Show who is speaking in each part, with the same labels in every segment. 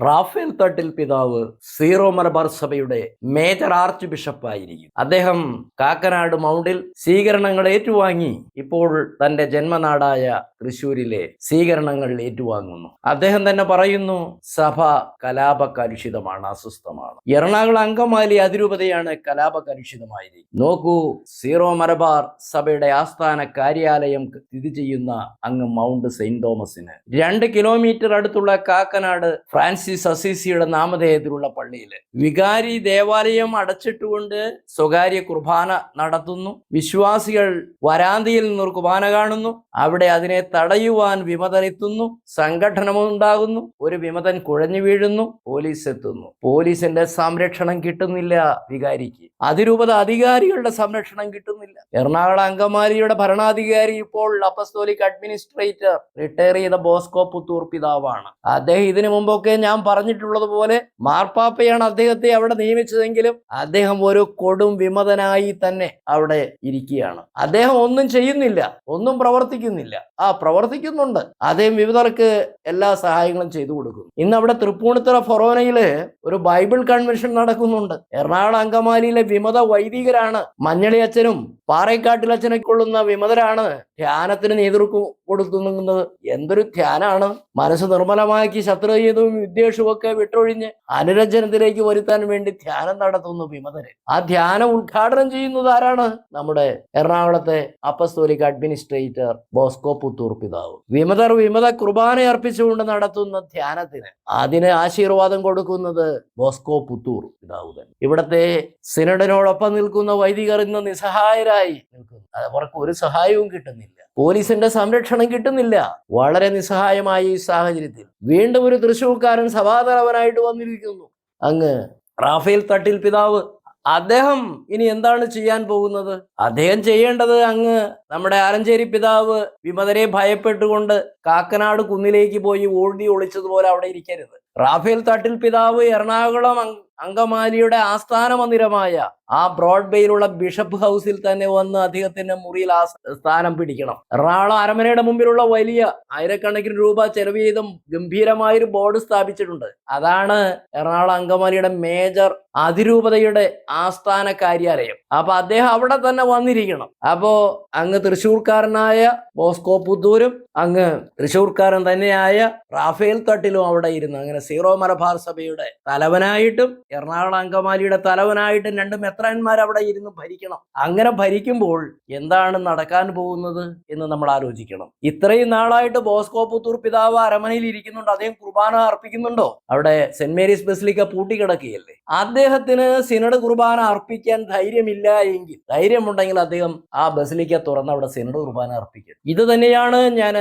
Speaker 1: റാഫേൽ തട്ടിൽ പിതാവ് സീറോ മലബാർ സഭയുടെ major arch bishop ബിഷപ്പായിരിക്കും അദ്ദേഹം കാക്കനാട് മൗണ്ടിൽ സ്വീകരണങ്ങൾ ഏറ്റുവാങ്ങി. ഇപ്പോൾ തന്റെ ജന്മനാടായ തൃശൂരിലെ സ്വീകരണങ്ങൾ ഏറ്റുവാങ്ങുന്നു. അദ്ദേഹം തന്നെ പറയുന്നു സഭ കലാപ കലുഷിതമാണ് അസ്വസ്ഥമാണ്. എറണാകുളം അങ്കമാലി അതിരൂപതയാണ് കലാപ കലുഷിതമായിരിക്കും നോക്കൂ സീറോ മലബാർ സഭയുടെ ആസ്ഥാന കാര്യാലയം സ്ഥിതി ചെയ്യുന്ന അങ്ങ് മൗണ്ട് സെയിന്റ് തോമസിന്. രണ്ട് കിലോമീറ്റർ അടുത്തുള്ള കാക്കനാട് ഫ്രാൻസിസ് അസീസിയുടെ നാമധേയത്തിലുള്ള പള്ളിയിൽ. വികാരി ദേവാലയം അടച്ചിട്ടുകൊണ്ട് സ്വകാര്യ കുർബാന നടത്തുന്നു. വിശ്വാസികൾ വരാന്തിയിൽ നിന്ന് കുർബാന കാണുന്നു. അവിടെ അതിനെ തടയുവാൻ വിമതനെത്തുന്നു സംഘടനമുണ്ടാകുന്നു ഒരു വിമതൻ കുഴഞ്ഞു വീഴുന്നു പോലീസ് എത്തുന്നു. പോലീസിന്റെ സംരക്ഷണം കിട്ടുന്നില്ല വികാരിക്ക്. അതിരൂപത അധികാരികളുടെ സംരക്ഷണം കിട്ടുന്നില്ല. എറണാകുളം അങ്കമാലിയുടെ ഭരണാധികാരി ഇപ്പോൾ അപ്പസ്തോലിക് അഡ്മിനിസ്ട്രേറ്റർ റിട്ടയർ ചെയ്ത ബോസ്കോ പുത്തൂർ പിതാവാണ്. അദ്ദേഹം ഇതിനു മുമ്പൊക്കെ ഞാൻ പറഞ്ഞിട്ടുള്ളതുപോലെ മാർപ്പാപ്പയാണ് അദ്ദേഹത്തെ അവിടെ നിയമിച്ചതെങ്കിലും അദ്ദേഹം ഒരു കൊടും വിമതനായി തന്നെ അവിടെ ഇരിക്കുകയാണ്. അദ്ദേഹം ഒന്നും ചെയ്യുന്നില്ല ഒന്നും പ്രവർത്തിക്കുന്നില്ല. ആ പ്രവർത്തിക്കുന്നുണ്ട്. അതേ വിവിധർക്ക് എല്ലാ സഹായങ്ങളും ചെയ്തു കൊടുക്കും. ഇന്ന് അവിടെ തൃപ്പൂണിത്തുറ ഫൊറോനയിൽ ഒരു ബൈബിൾ കൺവെൻഷൻ നടക്കുന്നുണ്ട്. എറണാകുളം അങ്കമാലിയിലെ വിമത വൈദികരാണ്. മഞ്ഞളി അച്ഛനും പാറേക്കാട്ടിൽ അച്ഛനെ കൊള്ളുന്ന വിമതരാണ് ധ്യാനത്തിന് നേതൃത്വം കൊടുത്തുന്നത് എന്തൊരു ധ്യാനാണ്. മനസ്സ് നിർമ്മലമാക്കി ശത്രുതയും വിദ്വേഷവും ഒക്കെ വിട്ടൊഴിഞ്ഞ് അനുരഞ്ജനത്തിലേക്ക് വരുത്താൻ വേണ്ടി ധ്യാനം നടത്തുന്നു വിമതര്. ആ ധ്യാനം ഉദ്ഘാടനം ചെയ്യുന്നത് ആരാണ്? നമ്മുടെ എറണാകുളത്തെ അപ്പസ്തോലിക് അഡ്മിനിസ്ട്രേറ്റർ ബോസ്കോ പുത്തൂർ. പിതാവ് വിമതർ വിമത കുർബാന അർപ്പിച്ചുകൊണ്ട് നടത്തുന്ന ധ്യാനത്തിന് അതിന് ആശീർവാദം കൊടുക്കുന്നത് ബോസ്കോ പുത്തൂർ പിതാവ് തന്നെ. ഇവിടത്തെ സിനഡിനോടൊപ്പം നിൽക്കുന്ന വൈദികർ ഇന്ന് നിസ്സഹായരായി നിൽക്കുന്നു. അവർക്ക് ഒരു സഹായവും കിട്ടുന്നില്ല. പോലീസിന്റെ സംരക്ഷണം കിട്ടുന്നില്ല. വളരെ നിസ്സഹായമായ ഈ സാഹചര്യത്തിൽ വീണ്ടും ഒരു തൃശ്ശൂർക്കാരൻ സഭാതലവനായിട്ട് വന്നിരിക്കുന്നു. അങ്ങ് റാഫേൽ തട്ടിൽ പിതാവ് അദ്ദേഹം ഇനി എന്താണ് ചെയ്യാൻ പോകുന്നത്? അദ്ദേഹം ചെയ്യേണ്ടത് അങ്ങ് നമ്മുടെ ആലഞ്ചേരി പിതാവ് വിമതരെ ഭയപ്പെട്ടുകൊണ്ട് കാക്കനാട് കുന്നിലേക്ക് പോയി ഓടി ഒളിച്ചതുപോലെ അവിടെ ഇരിക്കരുത്. റാഫേൽ തട്ടിൽ പിതാവ് എറണാകുളം അങ്കമാലിയുടെ ആസ്ഥാന മന്ദിരമായ ആ ബ്രോഡ്ബേയിലുള്ള ബിഷപ്പ് ഹൗസിൽ തന്നെ വന്ന് അദ്ദേഹത്തിന്റെ മുറിയിൽ ആ സ്ഥാനം പിടിക്കണം. റാള അരമനയുടെ മുമ്പിലുള്ള വലിയ ആയിരക്കണക്കിന് രൂപ ചെലവ് ചെയ്തും ഗംഭീരമായൊരു ബോർഡ് സ്ഥാപിച്ചിട്ടുണ്ട്. അതാണ് എറണാകുളം അങ്കമാലിയുടെ മേജർ അതിരൂപതയുടെ ആസ്ഥാന കാര്യാലയം. അപ്പൊ അദ്ദേഹം അവിടെ തന്നെ വന്നിരിക്കണം. അപ്പോ അങ്ങ് തൃശ്ശൂർക്കാരനായ ബോസ്കോ പുത്തൂരും അങ്ങ് തൃശ്ശൂർക്കാരൻ തന്നെയായ റാഫേൽ തട്ടിലും അവിടെ ഇരുന്നു അങ്ങനെ സീറോ മലബാർ സഭയുടെ തലവനായിട്ടും എറണാകുളം അങ്കമാലിയുടെ തലവനായിട്ടും രണ്ട് മെത്രാന്മാർ അവിടെ ഇരുന്ന് ഭരിക്കണം. അങ്ങനെ ഭരിക്കുമ്പോൾ എന്താണ് നടക്കാൻ പോകുന്നത് എന്ന് നമ്മൾ ആലോചിക്കണം. ഇത്രയും നാളായിട്ട് ബോസ്കോ പുത്തൂർ പിതാവ് അരമനയിൽ ഇരിക്കുന്നുണ്ട്. അദ്ദേഹം കുർബാന അർപ്പിക്കുന്നുണ്ടോ? അവിടെ സെന്റ് മേരീസ് ബസിലിക്ക പൂട്ടിക്കിടക്കുകയല്ലേ? അദ്ദേഹത്തിന് സിനഡ് കുർബാന അർപ്പിക്കാൻ ധൈര്യമില്ല എങ്കിൽ ധൈര്യമുണ്ടെങ്കിൽ അദ്ദേഹം ആ ബസിലിക്ക തുറന്ന് അവിടെ സിനഡ് കുർബാന അർപ്പിക്കും. ഇത് തന്നെയാണ് ഞാൻ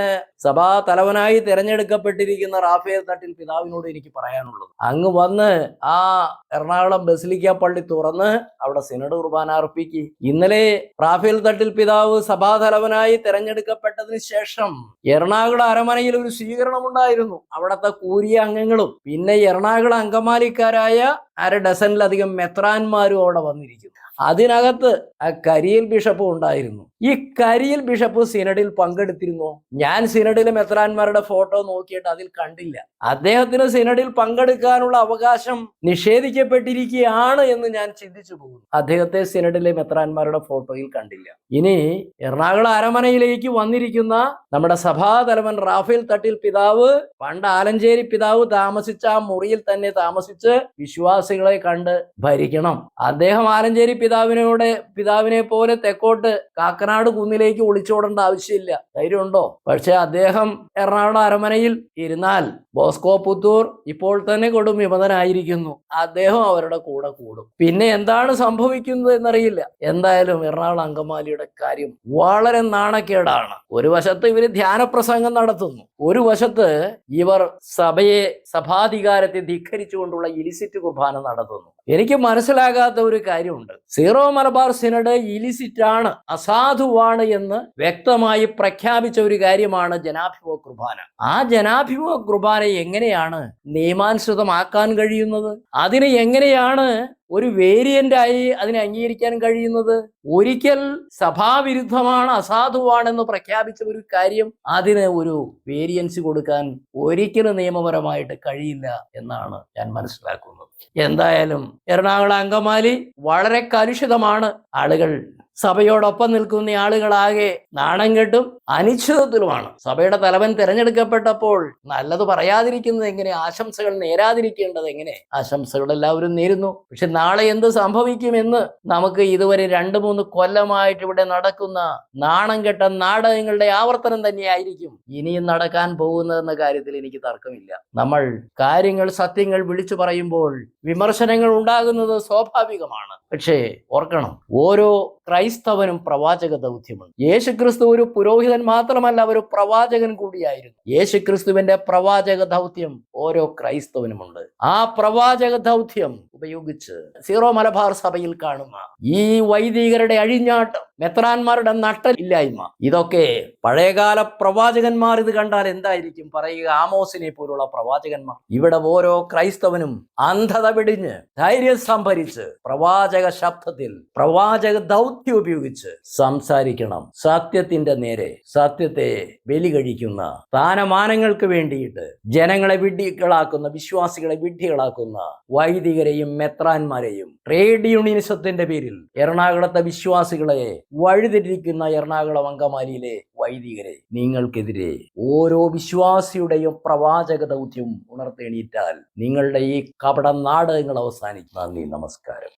Speaker 1: സഭാ തലവനായി തിരഞ്ഞെടുക്കപ്പെട്ടിരിക്കുന്ന റാഫേൽ തട്ടിൽ പിതാവിനോട് എനിക്ക് പറയാനുള്ളത്. അങ്ങ് വന്ന് ആ എറണാകുളം ബസിലിക്ക പള്ളി തുറന്ന് അവിടെ സിനഡ് കുർബാന അർപ്പിക്ക്. ഇന്നലെ റാഫേൽ തട്ടിൽ പിതാവ് സഭാതലവനായി തെരഞ്ഞെടുക്കപ്പെട്ടതിന് ശേഷം എറണാകുളം അരമനയിൽ ഒരു സ്വീകരണം ഉണ്ടായിരുന്നു അവിടത്തെ കൂരിയ അംഗങ്ങളും പിന്നെ എറണാകുളം അങ്കമാലിക്കാരായ അര ഡസനിലധികം മെത്രാന്മാരും അവിടെ വന്നിരിക്കുന്നു. അതിനകത്ത് ആ കരിയൽ ബിഷപ്പ് ഉണ്ടായിരുന്നു. ഈ കരിയൽ ബിഷപ്പ് സിനഡിൽ പങ്കെടുത്തിരുന്നോ? ഞാൻ സിനഡിലെ മെത്രാന്മാരുടെ ഫോട്ടോ നോക്കിയിട്ട് അതിൽ കണ്ടില്ല. അദ്ദേഹത്തിന് സിനഡിൽ പങ്കെടുക്കാനുള്ള അവകാശം നിഷേധിക്കപ്പെട്ടിരിക്കുകയാണ് എന്ന് ഞാൻ ചിന്തിച്ചു പോകുന്നു. അദ്ദേഹത്തെ സിനഡിലെ മെത്രാന്മാരുടെ ഫോട്ടോയിൽ കണ്ടില്ല. ഇനി എറണാകുളം അരമനയിലേക്ക് വന്നിരിക്കുന്ന നമ്മുടെ സഭാതലവൻ റാഫേൽ തട്ടിൽ പിതാവ് പണ്ട് ആലഞ്ചേരി പിതാവ് താമസിച്ച ആ മുറിയിൽ തന്നെ താമസിച്ച് വിശ്വാസികളെ കണ്ട് ഭരിക്കണം. അദ്ദേഹം ആലഞ്ചേരി പിതാവിനോട് പിതാവിനെ പോലെ തെക്കോട്ട് കാക്കനാട് കുന്നിലേക്ക് ഒളിച്ചോടേണ്ട ആവശ്യമില്ല. ധൈര്യമുണ്ടോ? പക്ഷെ അദ്ദേഹം എറണാകുളം അരമനയിൽ ഇരുന്നാൽ ബോസ്കോ പുത്തൂർ ഇപ്പോൾ തന്നെ കൊടും വിമതനായിരിക്കുന്നു. അദ്ദേഹം അവരുടെ കൂടെ കൂടും. പിന്നെ എന്താണ് സംഭവിക്കുന്നത് എന്നറിയില്ല. എന്തായാലും എറണാകുളം അങ്കമാലിയുടെ കാര്യം വളരെ നാണക്കേടാണ്. ഒരു വശത്ത് ഇവർ ധ്യാനപ്രസംഗം നടത്തുന്നു. ഒരു വശത്ത് ഇവർ സഭയെ സഭാധികാരത്തെ ധിക്കരിച്ചുകൊണ്ടുള്ള ഇലിസിറ്റ് കുർബാന നടത്തുന്നു എനിക്ക് മനസ്സിലാകാത്ത ഒരു കാര്യമുണ്ട്. സീറോ മലബാർ സിനഡ് ഇലിസിറ്റ് ആണ് അസാധുവാണ് എന്ന് വ്യക്തമായി പ്രഖ്യാപിച്ച ഒരു കാര്യമാണ് ജനാഭിമുഖ കുർബാന. ആ ജനാഭിമുഖ കുർബാന എങ്ങനെയാണ് നിയമാനുസൃതമാക്കാൻ കഴിയുന്നത്? അതിന് എങ്ങനെയാണ് ഒരു വേരിയന്റായി അതിനെ അംഗീകരിക്കാൻ കഴിയുന്നത്? ഒരിക്കൽ സഭാവിരുദ്ധമാണ് അസാധുവാണെന്ന് പ്രഖ്യാപിച്ച ഒരു കാര്യം അതിന് ഒരു വേരിയൻസ് കൊടുക്കാൻ ഒരിക്കലും നിയമപരമായിട്ട് കഴിയില്ല എന്നാണ് ഞാൻ മനസ്സിലാക്കുന്നത്. എന്തായാലും എറണാകുളം അങ്കമാലി വളരെ കലുഷിതമാണ് ആളുകൾ. സഭയോടൊപ്പം നിൽക്കുന്ന ആളുകളാകെ നാണം കെട്ടും അനിശ്ചിതത്വമാണ് സഭയുടെ തലവൻ തിരഞ്ഞെടുക്കപ്പെട്ടപ്പോൾ നല്ലത് പറയാതിരിക്കുന്നത് എങ്ങനെ? ആശംസകൾ നേരാതിരിക്കേണ്ടത് എങ്ങനെ? ആശംസകൾ എല്ലാവരും നേരുന്നു. പക്ഷെ നാളെ എന്ത് സംഭവിക്കുമെന്ന് നമുക്ക് ഇതുവരെ രണ്ട് മൂന്ന് കൊല്ലമായിട്ട് ഇവിടെ നടക്കുന്ന നാണം കെട്ട നാടകങ്ങളുടെ ആവർത്തനം തന്നെയായിരിക്കും. ഇനിയും നടക്കാൻ പോകുന്നതെന്ന കാര്യത്തിൽ എനിക്ക് തർക്കമില്ല. നമ്മൾ കാര്യങ്ങൾ സത്യങ്ങൾ വിളിച്ചു പറയുമ്പോൾ വിമർശനങ്ങൾ ഉണ്ടാകുന്നത് സ്വാഭാവികമാണ്. പക്ഷേ ഓർക്കണം ഓരോ ക്രൈസ്തവനും പ്രവാചക ദൗത്യമുണ്ട്. യേശുക്രിസ്തു ഒരു പുരോഹിതൻ മാത്രമല്ല ഒരു പ്രവാചകൻ കൂടിയായിരുന്നു. യേശുക്രിസ്തുവിന്റെ പ്രവാചക ദൗത്യം ഓരോ ക്രൈസ്തവനുമുണ്ട്. ആ പ്രവാചക ദൗത്യം ഉപയോഗിച്ച് സീറോ മലബാർ സഭയിൽ കാണുന്ന ഈ വൈദികരുടെ അഴിഞ്ഞാട്ടം മെത്രാന്മാരുടെ നട്ടലില്ലായ്മ ഇതൊക്കെ പഴയകാല പ്രവാചകന്മാർ ഇത് കണ്ടാൽ എന്തായിരിക്കും പറയുക? ആമോസിനെ പോലുള്ള പ്രവാചകന്മാർ. ഇവിടെ ഓരോ ക്രൈസ്തവനും അന്ധത പിടിഞ്ഞ് ധൈര്യം സംഭരിച്ച് പ്രവാചക ശബ്ദത്തിൽ പ്രവാചക ദൗത്യം ഉപയോഗിച്ച് സംസാരിക്കണം. സത്യത്തിന്റെ നേരെ സത്യത്തെ ബലി കഴിക്കുന്ന സ്ഥാനമാനങ്ങൾക്ക് വേണ്ടിയിട്ട് ജനങ്ങളെ വിഡ്ഢികളാക്കുന്ന വിശ്വാസികളെ വിഡ്ഢികളാക്കുന്ന വൈദികരെയും മെത്രാന്മാരെയും ട്രേഡ് യൂണിയനിസത്തിന്റെ പേരിൽ എറണാകുളത്തെ വിശ്വാസികളെ വഴിതെറ്റിരിക്കുന്ന എറണാകുളം അങ്കമാലിയിലെ വൈദികരെ നിങ്ങൾക്കെതിരെ ഓരോ വിശ്വാസിയുടെയും പ്രവാചക ദൗത്യം ഉണർത്തെണീറ്റാൽ നിങ്ങളുടെ ഈ കപട നാടകങ്ങൾ അവസാനിക്കും. നന്ദി നമസ്കാരം.